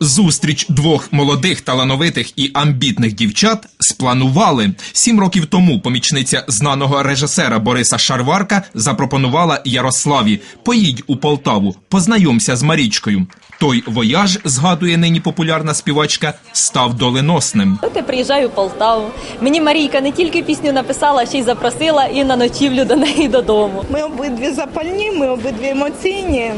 Зустріч двох молодих, талановитих і амбітних дівчат спланували. Сім років тому помічниця знаного режисера Бориса Шарварка запропонувала Ярославі: поїдь у Полтаву, познайомся з Марічкою. Той вояж, згадує нині популярна співачка, став доленосним. От я приїжджаю в Полтаву. Мені Марійка не тільки пісню написала, а ще й запросила і на ночівлю до неї додому. Ми обидві запальні, ми обидві емоційні.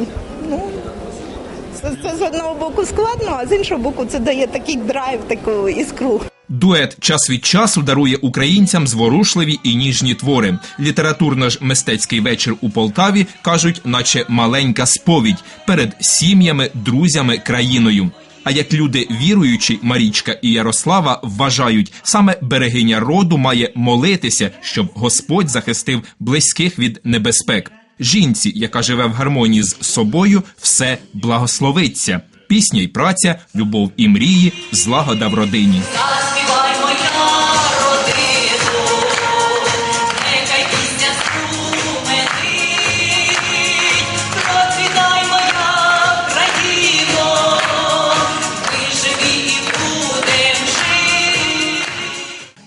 Це з одного боку складно, а з іншого боку, це дає такий драйв, таку іскру. Дует час від часу дарує українцям зворушливі і ніжні твори. Літературно ж мистецький вечір у Полтаві кажуть, наче маленька сповідь перед сім'ями, друзями, країною. А як люди віруючі, Марічка і Ярослава вважають, саме берегиня роду має молитися, щоб Господь захистив близьких від небезпек. Жінці, яка живе в гармонії з собою, все благословиться. Пісня й праця, любов і мрії, злагода в родині.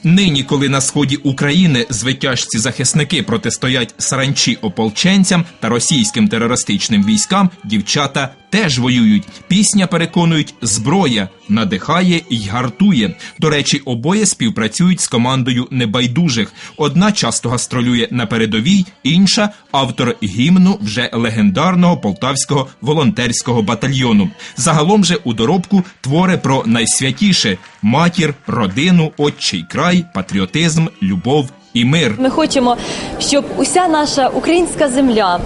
Нині, коли на сході України звитяжці захисники протистоять саранчі ополченцям та російським терористичним військам, дівчата теж воюють. Пісня переконують, зброя надихає й гартує. До речі, обоє співпрацюють з командою небайдужих. Одна часто гастролює на передовій, інша автор гімну вже легендарного полтавського волонтерського батальйону. Загалом же у доробку твори про найсвятіше матір, родину, отчий край, патріотизм, любов і мир. Ми хочемо, щоб уся наша українська земля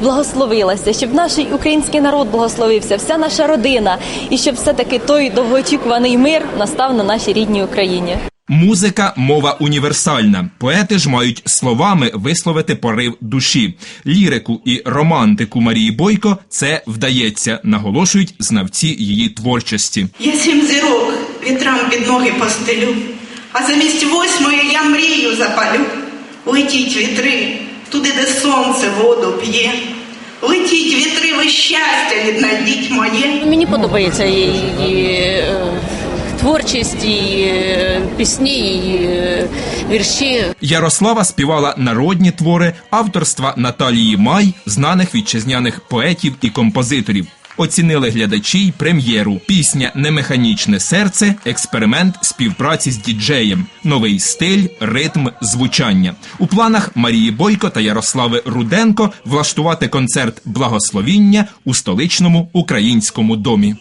благословилася, щоб наш український народ благословився, вся наша родина, і щоб все-таки той довгоочікуваний мир настав на нашій рідній Україні. Музика мова універсальна. Поети ж мають словами висловити порив душі. Лірику і романтику Марії Бойко це вдається, наголошують знавці її творчості. Я сім зірок вітрам під ноги постелю, а замість восьмої я мрію запалю. Летіть вітри, туди, де сонце воду п'є. Летіть вітри, ви щастя віднайдіть моє. Мені подобається її, її е, творчість, її е, пісні, її е, вірші. Ярослава співала народні твори авторства Наталії Май, знаних вітчизняних поетів і композиторів. Оцінили глядачі й прем'єру. Пісня Немеханічне серце, експеримент співпраці з діджеєм, новий стиль, ритм, звучання. У планах Марії Бойко та Ярослави Руденко влаштувати концерт благословіння у столичному українському домі.